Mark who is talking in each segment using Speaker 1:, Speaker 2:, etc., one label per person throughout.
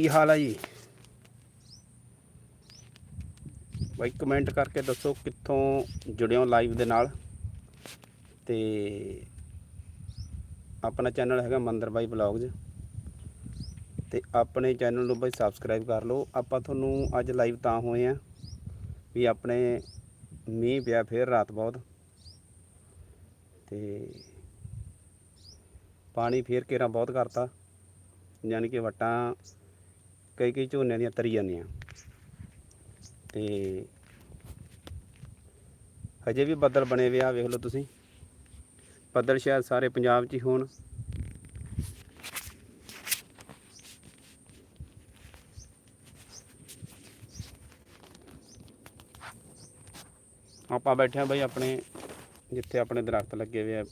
Speaker 1: ਕੀ ਹਾਲ ਹੈ ਜੀ? ਬਾਈ ਕਮੈਂਟ ਕਰਕੇ ਦੱਸੋ ਕਿੱਥੋਂ ਜੁੜਿਓ ਲਾਈਵ ਦੇ ਨਾਲ। ਤੇ ਆਪਣਾ ਚੈਨਲ ਹੈਗਾ ਮੰਦਰ ਬਾਈ ਬਲੌਗਸ ਤੇ ਆਪਣੇ ਚੈਨਲ ਨੂੰ ਬਾਈ ਸਬਸਕ੍ਰਾਈਬ ਕਰ ਲਓ। ਆਪਾਂ ਤੁਹਾਨੂੰ ਅੱਜ ਲਾਈਵ ਤਾਂ ਹੋਏ ਆ ਵੀ ਆਪਣੇ ਮੀਂਹ ਪਿਆ ਫੇਰ ਰਾਤ ਬਹੁਤ। ਤੇ ਪਾਣੀ ਫੇਰ ਕੇਰਾ ਬਹੁਤ ਕਰਤਾ। ਯਾਨੀ ਕਿ ਵਟਾਂ ਕਈ ਕਈ ਝੋਨਿਆਂ ਦੀਆਂ ਤਰੀ ਜਾਂਦੀਆਂ। ਤੇ ਹਜੇ ਵੀ ਬੱਦਲ ਬਣੇ ਹੋਏ ਆ, ਵੇਖ ਲਓ ਤੁਸੀਂ। ਬੱਦਲ ਸ਼ਾਇਦ ਸਾਰੇ ਪੰਜਾਬ 'ਚ ਹੀ ਹੋਣ। ਆਪਾਂ ਬੈਠੇ ਆ ਬਈ ਆਪਣੇ, ਜਿੱਥੇ ਆਪਣੇ ਦਰਖਤ ਲੱਗੇ ਹੋਏ ਆ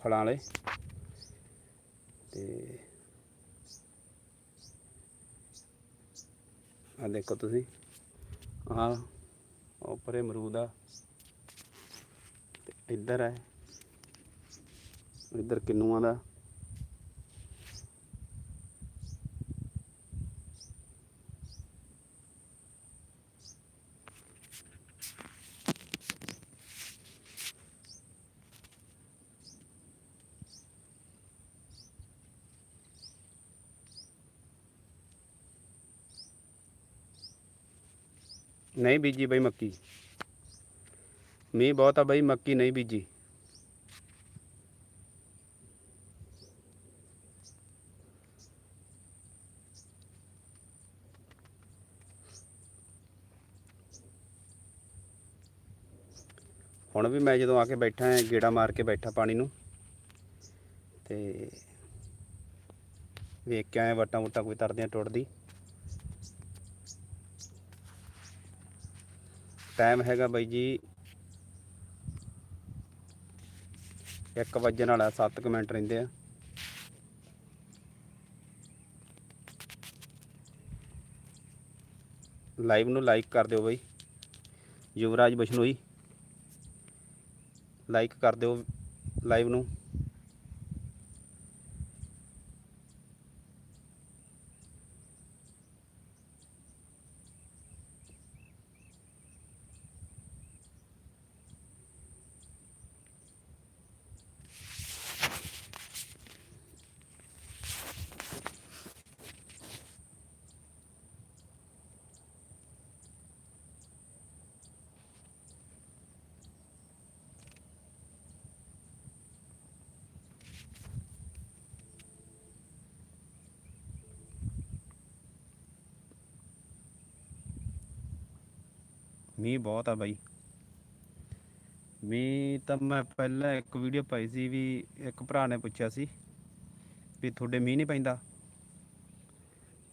Speaker 1: ਫਲਾਂ ਵਾਲੇ। ਤੇ ਆ ਦੇਖੋ ਤੁਸੀਂ। ਆ ਉੱਪਰੇ ਅਮਰੂਦ ਆ। ਤੇ ਇੱਧਰ ਹੈ ਇੱਧਰ ਕਿੰਨੂਆਂ ਦਾ। ਨਹੀਂ ਬੀਜੀ ਬਈ ਮੱਕੀ। ਮੀਂਹ ਬਹੁਤ ਆ ਬਈ, ਮੱਕੀ ਨਹੀਂ ਬੀਜੀ। ਹੁਣ ਵੀ ਮੈਂ ਜਦੋਂ ਆ ਕੇ ਬੈਠਾ ਹਾਂ ਗੇੜਾ ਮਾਰ ਕੇ ਬੈਠਾ ਪਾਣੀ ਨੂੰ, ਤੇ ਵੇਖ ਕੇ ਆਏ ਵਟਾਂ ਵਟਾਂ ਕੋਈ ਤਰਦਿਆਂ ਟੁੱਟਦੀ। ਟਾਈਮ ਹੈਗਾ ਬਾਈ ਜੀ 1 ਵਜੇ ਵਾਲਾ 7 ਮਿੰਟ ਰਹਿੰਦੇ ਆ। ਲਾਈਵ ਨੂੰ ਲਾਈਕ ਕਰ ਦਿਓ ਬਾਈ। ਯੁਵਰਾਜ ਬਸ਼ਨੋਈ। ਲਾਈਕ ਕਰ ਦਿਓ ਲਾਈਵ ਨੂੰ। ਮੀਂਹ ਬਹੁਤ ਆ ਬਾਈ। ਮੀਂਹ ਤਾਂ ਮੈਂ ਪਹਿਲਾਂ ਇੱਕ ਵੀਡੀਓ ਪਾਈ ਸੀ ਵੀ ਇੱਕ ਭਰਾ ਨੇ ਪੁੱਛਿਆ ਸੀ ਵੀ ਤੁਹਾਡੇ ਮੀਂਹ ਨਹੀਂ ਪੈਂਦਾ।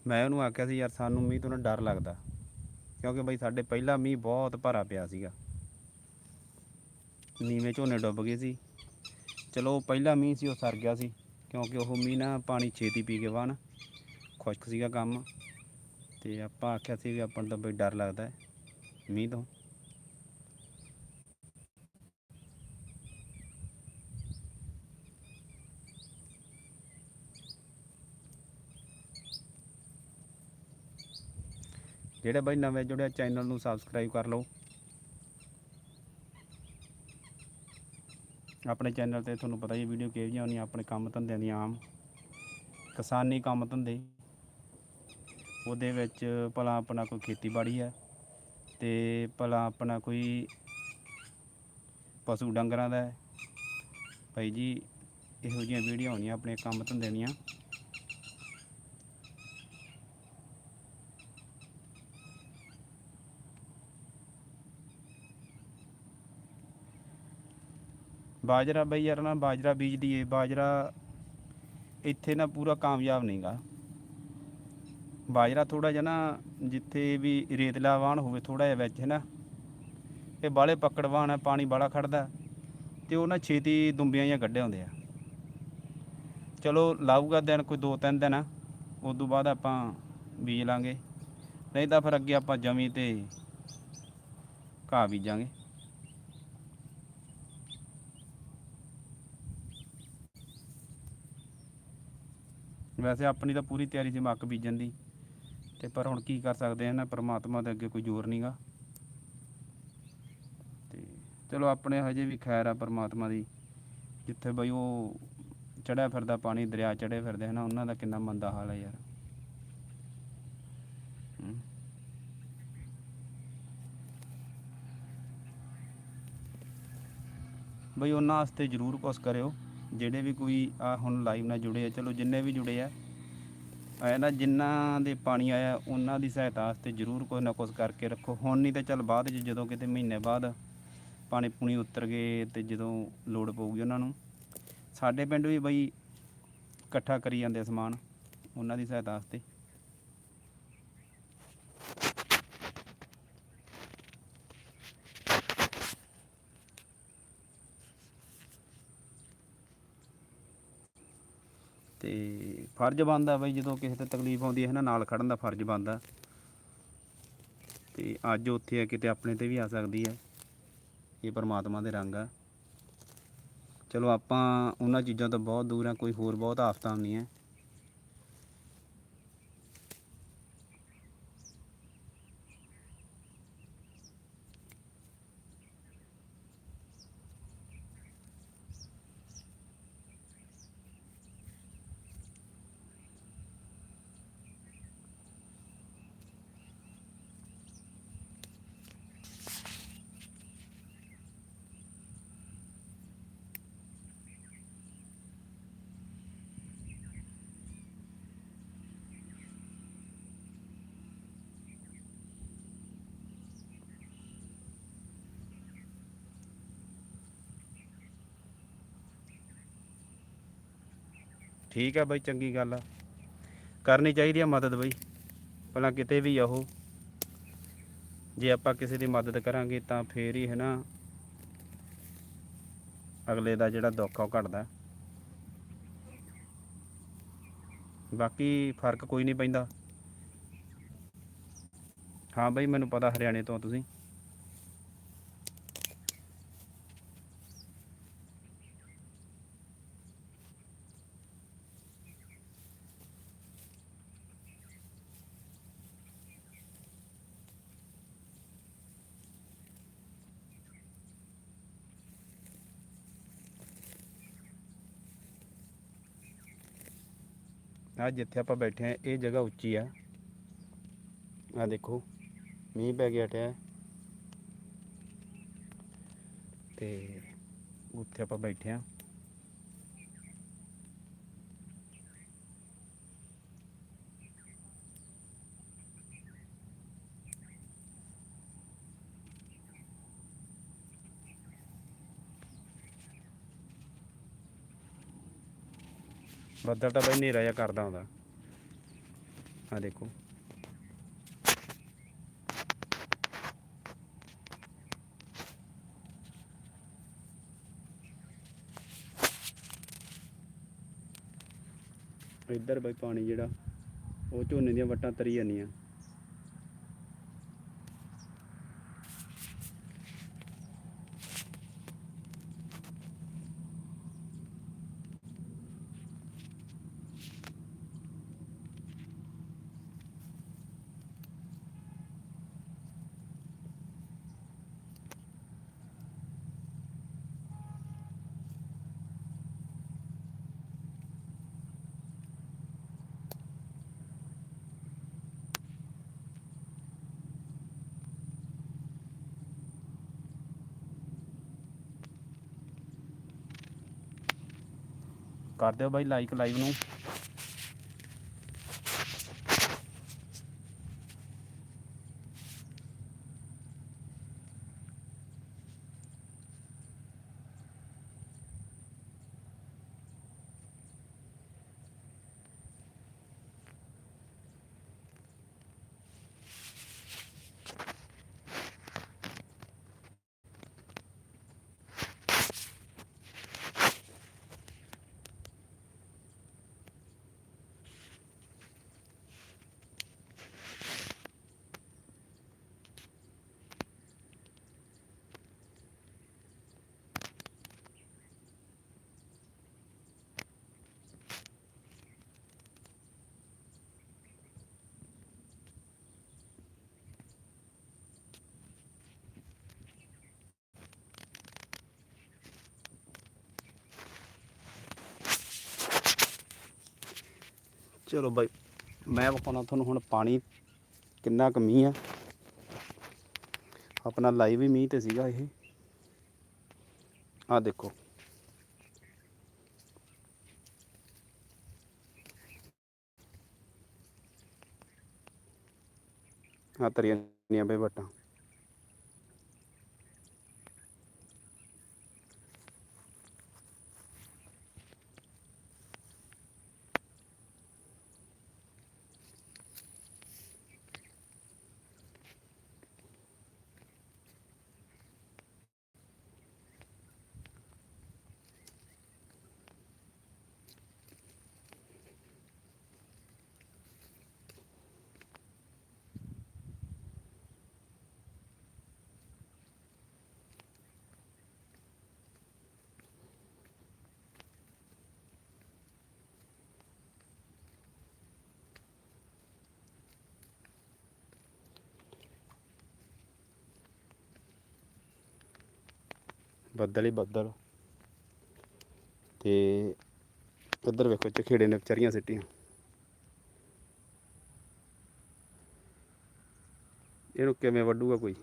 Speaker 1: ਮੈਂ ਉਹਨੂੰ ਆਖਿਆ ਸੀ, ਯਾਰ ਸਾਨੂੰ ਮੀਂਹ ਤੋਂ ਨਾ ਡਰ ਲੱਗਦਾ। ਕਿਉਂਕਿ ਬਾਈ ਸਾਡੇ ਪਹਿਲਾ ਮੀਂਹ ਬਹੁਤ ਭਾਰਾ ਪਿਆ ਸੀਗਾ। ਨੀਵੇਂ ਝੋਨੇ ਡੁੱਬ ਗਏ ਸੀ। ਚਲੋ ਉਹ ਪਹਿਲਾ ਮੀਂਹ ਸੀ, ਉਹ ਸਰ ਗਿਆ ਸੀ। ਕਿਉਂਕਿ ਉਹ ਮੀਂਹ ਨਾ ਪਾਣੀ ਛੇਤੀ ਪੀ ਕੇ ਵਾਣ ਖੁਸ਼ਕ ਸੀਗਾ ਕੰਮ। ਤੇ ਆਪਾਂ ਆਖਿਆ ਸੀ ਵੀ ਆਪਾਂ ਨੂੰ ਤਾਂ ਬਈ ਡਰ ਲੱਗਦਾ ਹੈ। ਮੀਂਹ ਤੋਂ ਜਿਹੜੇ ਬਾਈ ਨਵੇਂ ਜੁੜਿਆ ਚੈਨਲ ਨੂੰ ਸਬਸਕ੍ਰਾਈਬ ਕਰ ਲਓ। ਆਪਣੇ ਚੈਨਲ ਤੇ ਤੁਹਾਨੂੰ ਪਤਾ ਹੀ ਵੀਡੀਓ ਕਿਹੋ ਜਿਹੀਆਂ ਆਉਂਦੀਆਂ ਆਪਣੇ ਕੰਮ ਧੰਦਿਆਂ ਦੀਆਂ ਆਮ। ਕਿਸਾਨੀ ਕੰਮ ਧੰਦੇ। ਉਹਦੇ ਵਿੱਚ ਭਲਾ ਆਪਣਾ ਕੋਈ ਖੇਤੀਬਾੜੀ ਹੈ। ਤੇ ਭਲਾ ਆਪਣਾ ਕੋਈ ਪਸ਼ੂ ਡੰਗਰਾਂ ਦਾ ਹੈ। ਭਾਈ ਜੀ, ਇਹੋ ਜਿਹੀਆਂ ਵੀਡੀਓ ਹੋਣੀਆਂ ਆਪਣੇ ਕੰਮ ਧੰਦੇ ਦੀਆਂ। ਬਾਜਰਾ ਬਈ ਯਾਰ ਨਾ, ਬਾਜਰਾ ਬੀਜ ਦੀਏ ਬਾਜਰਾ ਇੱਥੇ ਨਾ ਪੂਰਾ ਕਾਮਯਾਬ ਨਹੀਂਗਾ ਬਾਜਰਾ ਥੋੜਾ ਜਿਹਾ ਨਾ ਜਿੱਥੇ ਵੀ ਰੇਤਲਾ ਵਾਹਣ ਹੋਵੇ ਥੋੜਾ ਜਿਹਾ ਵਿੱਚ, ਹੈ ਨਾ? ਇਹ ਬਾਲੇ ਪਕੜ ਵਾਹਣ ਹੈ ਪਾਣੀ ਬਾਲਾ ਖੜਦਾ ਤੇ ਉਹ ਨਾ ਛੇਤੀ ਦੁੰਬੀਆਂ ਜਾਂ ਗੱਡੇ ਹੁੰਦੇ ਆ। ਚਲੋ ਲਾਊਗਾ ਦਿਨ ਕੋਈ ਦੋ ਤਿੰਨ ਦਿਨ ਉਸ ਤੋਂ ਬਾਅਦ ਆਪਾਂ ਬੀਜ ਲਾਂਗੇ। ਨਹੀਂ ਤਾਂ ਫਿਰ ਅੱਗੇ ਆਪਾਂ ਜਮੀ ਤੇ ਘਾਹ ਬੀਜਾਂਗੇ। ਵੈਸੇ ਆਪਣੀ ਤਾਂ ਪੂਰੀ ਤਿਆਰੀ ਸੀ ਮੱਕ ਬੀਜਣ ਦੀ। ਤੇ ਪਰ ਹੁਣ ਕੀ ਕਰ ਸਕਦੇ ਆ ਨਾ ਪ੍ਰਮਾਤਮਾ ਦੇ ਅੱਗੇ ਕੋਈ ਜ਼ੋਰ ਨਹੀਂਗਾ ਤੇ ਚਲੋ ਆਪਣੇ ਹਜੇ ਵੀ ਖੈਰ ਆ ਪ੍ਰਮਾਤਮਾ ਦੀ। ਜਿੱਥੇ ਬਈ ਉਹ ਚੜਿਆ ਫਿਰਦਾ ਪਾਣੀ, ਦਰਿਆ ਚੜੇ ਫਿਰਦੇ ਹਨਾ, ਉਹਨਾਂ ਦਾ ਕਿੰਨਾ ਮੰਦਾ ਹਾਲ ਹੈ ਯਾਰ। ਬਈ ਉਹਨਾਂ ਵਾਸਤੇ ਜ਼ਰੂਰ ਕੁਛ ਕਰਿਓ, ਜਿਹੜੇ ਵੀ ਕੋਈ ਆ ਹੁਣ ਲਾਈਵ ਨਾਲ ਜੁੜੇ ਆ, ਚਲੋ ਜਿੰਨੇ ਵੀ ਜੁੜੇ ਆ ਐ ਨਾ ਜਿਨ੍ਹਾਂ ਦੇ ਪਾਣੀ ਆਇਆ, ਉਹਨਾਂ ਦੀ ਸਹਾਇਤਾ ਵਾਸਤੇ ਜ਼ਰੂਰ ਕੁਝ ਨਾ ਕੁਛ ਕਰਕੇ ਰੱਖੋ। ਹੁਣ ਨਹੀਂ ਤਾਂ ਚੱਲ ਬਾਅਦ 'ਚ, ਜਦੋਂ ਕਿਤੇ ਮਹੀਨੇ ਬਾਅਦ ਪਾਣੀ ਪੂਣੀ ਉਤਰ ਗਏ ਤੇ ਜਦੋਂ ਲੋੜ ਪਊਗੀ ਉਹਨਾਂ ਨੂੰ। ਸਾਡੇ ਪਿੰਡ ਵੀ ਬਈ ਇਕੱਠਾ ਕਰੀ ਜਾਂਦੇ ਸਮਾਨ, ਉਹਨਾਂ ਦੀ ਸਹਾਇਤਾ ਵਾਸਤੇ। ਤੇ ਫਰਜ਼ ਬਣਦਾ ਬਈ ਜਦੋਂ ਕਿਸੇ ਤੇ ਤਕਲੀਫ ਆਉਂਦੀ ਹੈ ਨਾ, ਨਾਲ ਖੜਨ ਦਾ ਫਰਜ਼ ਬਣਦਾ। ਤੇ ਅੱਜ ਉੱਥੇ ਆ ਕਿਤੇ ਆਪਣੇ ਤੇ ਵੀ ਆ ਸਕਦੀ ਹੈ। ਇਹ ਪਰਮਾਤਮਾ ਦੇ ਰੰਗ ਆ। ਚਲੋ ਆਪਾਂ ਉਹਨਾਂ ਚੀਜ਼ਾਂ ਤੋਂ ਬਹੁਤ ਦੂਰ ਆ, ਕੋਈ ਹੋਰ ਬਹੁਤ ਆਫਤਾਂ ਹੁੰਦੀਆਂ। ਠੀਕ ਆ ਬਾਈ, ਚੰਗੀ ਗੱਲ ਆ। ਕਰਨੀ ਚਾਹੀਦੀ ਆ ਮਦਦ ਬਈ। ਭਲਾ ਕਿਤੇ ਵੀ ਆ ਉਹ ਜੇ ਆਪਾਂ ਕਿਸੇ ਦੀ ਮਦਦ ਕਰਾਂਗੇ ਤਾਂ ਫੇਰ ਹੀ ਹੈ ਨਾ ਅਗਲੇ ਦਾ ਜਿਹੜਾ ਦੁੱਖ ਆ ਉਹ ਘਟਦਾ। ਬਾਕੀ ਫ਼ਰਕ ਕੋਈ ਨਹੀਂ ਪੈਂਦਾ। ਹਾਂ ਬਈ, ਮੈਨੂੰ ਪਤਾ ਹਰਿਆਣੇ ਤੋਂ ਤੁਸੀਂ। ਆ ਜਿੱਥੇ ਆਪਾਂ ਬੈਠੇ ਆ, ਇਹ ਜਗ੍ਹਾ ਉੱਚੀ ਆ। ਆ ਦੇਖੋ, ਮੀਂਹ ਪੈ ਗਿਆ ਹਟਿਆ ਤੇ ਉੱਥੇ ਆਪਾਂ ਬੈਠੇ ਆ। ਬੱਦਲ ਤਾਂ ਬਈ ਹਨੇਰਾ ਜਿਹਾ ਕਰਦਾ ਹੁੰਦਾ ਆ ਦੇਖੋ। ਇੱਧਰ ਬਈ ਪਾਣੀ ਜਿਹੜਾ, ਉਹ ਝੋਨੇ ਦੀਆਂ ਵੱਟਾਂ ਤਰੀ ਜਾਂਦੀਆਂ। ਕਰ ਦਿਓ ਬਾਈ ਲਾਈਕ ਲਾਈਵ ਨੂੰ। ਚਲੋ ਬਾਈ, ਮੈਂ ਵਿਖਾਉਣਾ ਤੁਹਾਨੂੰ ਹੁਣ ਪਾਣੀ ਕਿੰਨਾ ਕੁ ਮੀਂਹ ਆ। ਆਪਣਾ ਲਾਈਵ ਵੀ ਮੀਂਹ ਤੇ ਸੀਗਾ ਇਹ। ਆ ਦੇਖੋ। ਆ ਤਰੀਆਂ ਨੀਆਂ ਬਈ ਵਟਾਂ ਬੱਦਲ ਹੀ ਬੱਦਲ। ਤੇ ਇੱਧਰ ਵੇਖੋ ਚਖੇੜੇ ਨੇ ਵਿਚਾਰੀਆਂ ਸਿੱਟੀਆਂ। ਇਹਨੂੰ ਕਿਵੇਂ ਵੱਢੂਗਾ ਕੋਈ?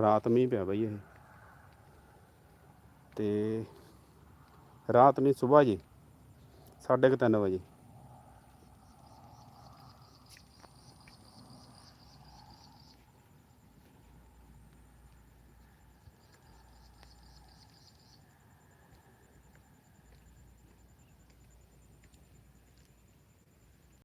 Speaker 1: ਰਾਤ ਮੀਂਹ ਪਿਆ ਬਈ ਇਹ। ਤੇ ਰਾਤ ਨਹੀਂ ਸਵੇਰ ਜੀ ਸਾਢੇ ਕੁ ਤਿੰਨ ਵਜੇ।